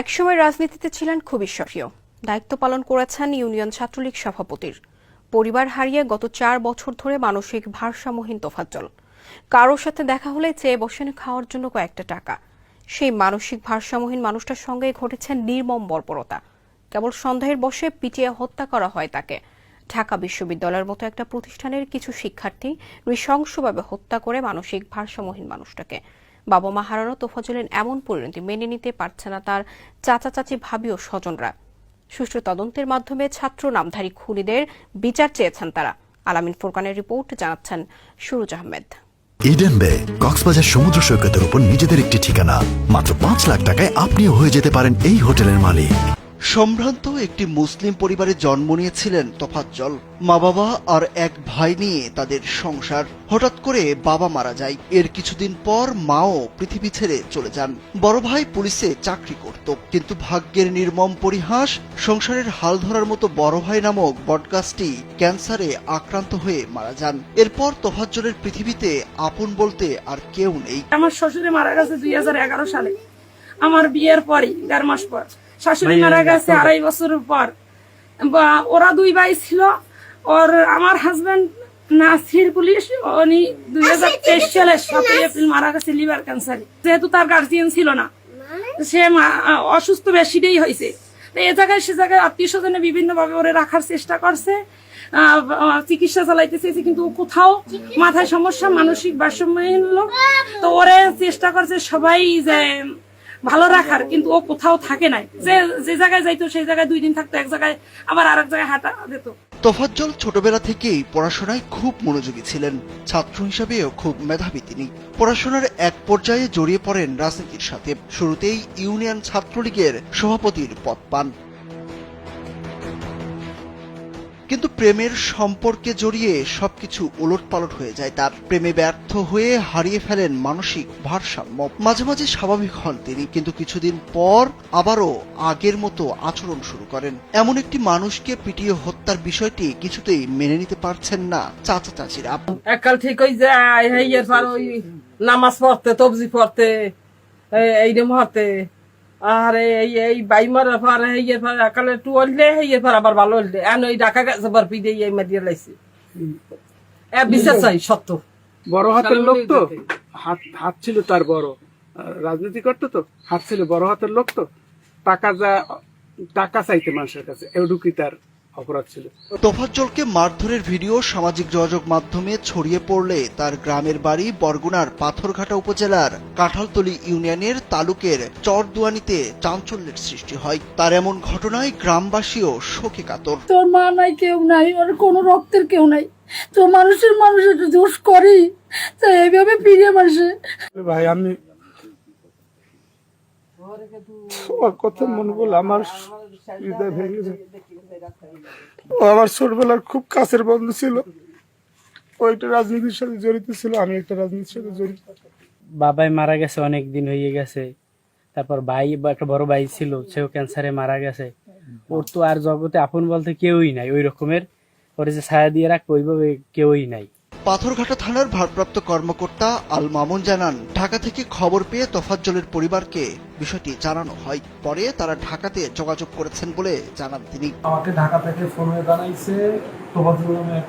একসময় রাজনীতিতে ছিলেন খুবই সক্রিয়। দায়িত্ব পালন করেছেন ইউনিয়ন ছাত্রলীগ সভাপতির। পরিবার হারিয়ে গত চার বছর ধরে মানসিক ভারসাম্যহীন তোফাজ্জল। কারোর সাথে দেখা হলে চেয়ে বসেন খাওয়ার জন্য কয়েকটা টাকা। সেই মানসিক ভারসাম্যহীন মানুষটার সঙ্গে ঘটেছে নির্মম বর্বরতা। কেবল সন্দেহের বসে পিটিয়ে হত্যা করা হয় তাকে। ঢাকা বিশ্ববিদ্যালয়ের মতো একটা প্রতিষ্ঠানের কিছু শিক্ষার্থী নৃশংসভাবে হত্যা করে মানসিক ভারসাম্যহীন মানুষটাকে। বাবা মা হারানো তোফাজলের এমন পরিণতি মেনে নিতে পারছে না তার চাচা চাচি ভাবি ও স্বজনরা। সুষ্ঠু তদন্তের মাধ্যমে ছাত্র নামধারী খুনিদের বিচার চেয়েছেন তারা। আলামিন ফোরকানের রিপোর্ট জানাচ্ছেন সুরুজ আহমেদ। ইডেন বে, কক্সবাজার সমুদ্র সৈকতের উপর নিজেদের একটি ঠিকানা। মাত্র পাঁচ লাখ টাকায় আপনিও হয়ে যেতে পারেন এই হোটেলের মালিক। সম্ভ্রান্ত একটি মুসলিম পরিবারে জন্ম নিয়েছিলেন তোফাজ্জল মা বাবা আর এক ভাই নিয়ে তাদের সংসার। হঠাৎ করে বাবা মারা যায়। এর কিছুদিন পর মাও পৃথিবী ছেড়ে চলে যান। বড় ভাই পুলিশে চাকরি করত। কিন্তু ভাগ্যের নির্মম পরিহাস, সংসারের হাল ধরার মতো বড় ভাই নামক বটগাছটি ক্যান্সারে আক্রান্ত হয়ে মারা যান। এরপর তোফাজ্জলের পৃথিবীতে আপন বলতে আর কেউ নেই। আমার শ্বশুরে মারা গেছে দুই হাজার এগারো সালে। আমার বিয়ের পরই, দেড় মাস পর। শাশুড়ি মারা গেছে আড়াই বছর পর। বা ওরা দুই ভাই ছিল ওর আমার হাজবেন্ড নাসির পুলিশ উনি দুই হাজার তেইশ সালে সাতই এপ্রিল মারা গেছে লিভার ক্যান্সারে যেহেতু তার গার্জিয়ান ছিল না। সে অসুস্থ বেশিটাই হয়েছে। তো এ জায়গায় সে জায়গায় আত্মীয় স্বজনে বিভিন্ন ভাবে ওরে রাখার চেষ্টা করছে। চিকিৎসা চালাইতে চেয়েছে কিন্তু কোথাও মাথায় সমস্যা মানসিক ভারসাম্যহীন লোক। তো ওরে চেষ্টা করছে সবাই যে ভালো রাখার, কিন্তু ও কোথাও থাকে নাই। যে যে জায়গায় যাইতো, সেই জায়গায় দুই দিন থাকতো, এক জায়গায় আবার আরেক জায়গায় হাঁটা যেত তোফাজ্জল ছোটবেলা থেকেই পড়াশোনায় খুব মনোযোগী ছিলেন। ছাত্র হিসাবেও খুব মেধাবী তিনি। পড়াশোনার এক পর্যায়ে জড়িয়ে পড়েন রাজনীতির সাথে। শুরুতেই ইউনিয়ন ছাত্রলীগের সভাপতির পদ পান। কিন্তু প্রেমের সম্পর্কে জড়িয়ে সবকিছু ওলটপালট হয়ে যায়। তার প্রেমে ব্যর্থ হয়ে হারিয়ে ফেলেন মানসিক ভারসাম্য। মাঝে মাঝে স্বাভাবিক হন তিনি, কিন্তু কিছুদিন পর আবারও আগের মতো আচরণ শুরু করেন। এমন একটি মানুষকে পিটিয়ে হত্যার বিষয়টি কিছুতেই মেনে নিতে পারছেন না চাচা চাচিরা। এককাল ঠিক হয়ে যায় নামাজ পড়তে, তবজি পড়তে এই- এই রকম হতে আর এই এই বাই মারার পর ফার আকালে একালে একটু হইলে হেইয়ের ফার আবার ভালো হইলে। এন ওই ঢাকা গেছে পি দেই এই মারিয়ে লাইছে। এ বিশ্বাস হয় সত্য। বড় হাতের লোক তো? হাত হাত ছিল তার বড়। রাজনীতি করতো তো? হাত ছিল বড় হাতের লোক তো? টাকা যা টাকা চাইতে মানুষের কাছে এডুকি তার। অপরাধ ছিল। তোফাজ্জলকে মারধরের ভিডিও সামাজিক যোগাযোগ মাধ্যমে ছড়িয়ে পড়লে তার গ্রামের বাড়ি বরগুনার পাথরঘাটা উপজেলার কাঁঠালতলি ইউনিয়নের তালুকের চরদুয়ানিতে চাঞ্চল্যের সৃষ্টি হয়। তার এমন ঘটনায় গ্রামবাসীও শোকে কাতর। তোর মা নাই কেউ নাই ওর কোনো রক্তের কেউ নাই। তো মানুষের মানুষ একটু দোষ করেই তো এইভাবে ফিরে মানুষে ভাই আমি আমার কথা মনে বলে আমার হৃদয় ভেঙে যায়। ও আমার ছোটবেলার খুব কাছের বন্ধু ছিল। ও একটা রাজনীতির সাথে জড়িত ছিল আমি একটা রাজনীতির সাথে জড়িত। বাবাই মারা গেছে অনেক দিন হয়ে গেছে। তারপর ভাই বা একটা বড় ভাই ছিল সেও ক্যান্সারে মারা গেছে। ওর তো আর জগতে আপন বলতে কেউই নাই ওই রকমের। ওর যে ছায়া দিয়ে রাখবে ওইভাবে কেউই নাই। পাথরঘাটা থানার ভারপ্রাপ্ত কর্মকর্তা আল মামুন জানান, ঢাকা থেকে খবর পেয়ে তোফাজ্জলের পরিবারকে বিষয়টি জানানো হয়। পরে তারা ঢাকাতে যোগাযোগ করেছেন বলে জানান তিনি। আমাকে ঢাকা থেকে ফোনে জানাইছে, তোফাজ্জল নামে এক